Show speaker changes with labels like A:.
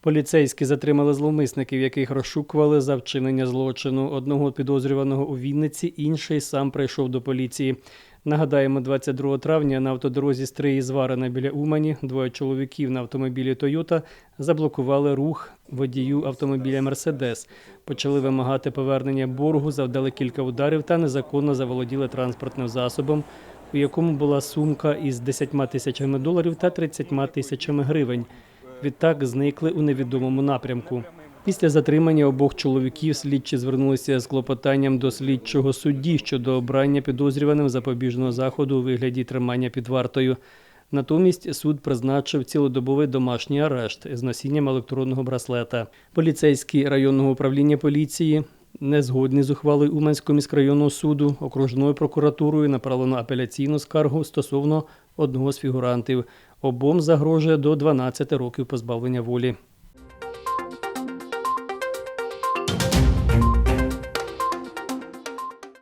A: Поліцейські затримали зловмисників, яких розшукували за вчинення злочину. Одного підозрюваного у Вінниці, інший сам прийшов до поліції. Нагадаємо, 22 травня на автодорозі Стриї Зварина біля Умані двоє чоловіків на автомобілі Тойота заблокували рух водію автомобіля Мерседес. Почали вимагати повернення боргу, завдали кілька ударів та незаконно заволоділи транспортним засобом, у якому була сумка із 10 тисячами доларів та 30 тисячами гривень. Відтак зникли у невідомому напрямку. Після затримання обох чоловіків слідчі звернулися з клопотанням до слідчого судді щодо обрання підозрюваним запобіжного заходу у вигляді тримання під вартою. Натомість суд призначив цілодобовий домашній арешт з носінням електронного браслета. Поліцейські районного управління поліції не згодні з ухвалою Уманського міськрайонного суду окружною прокуратурою направлено апеляційну скаргу стосовно одного з фігурантів. Обом загрожує до 12 років позбавлення волі.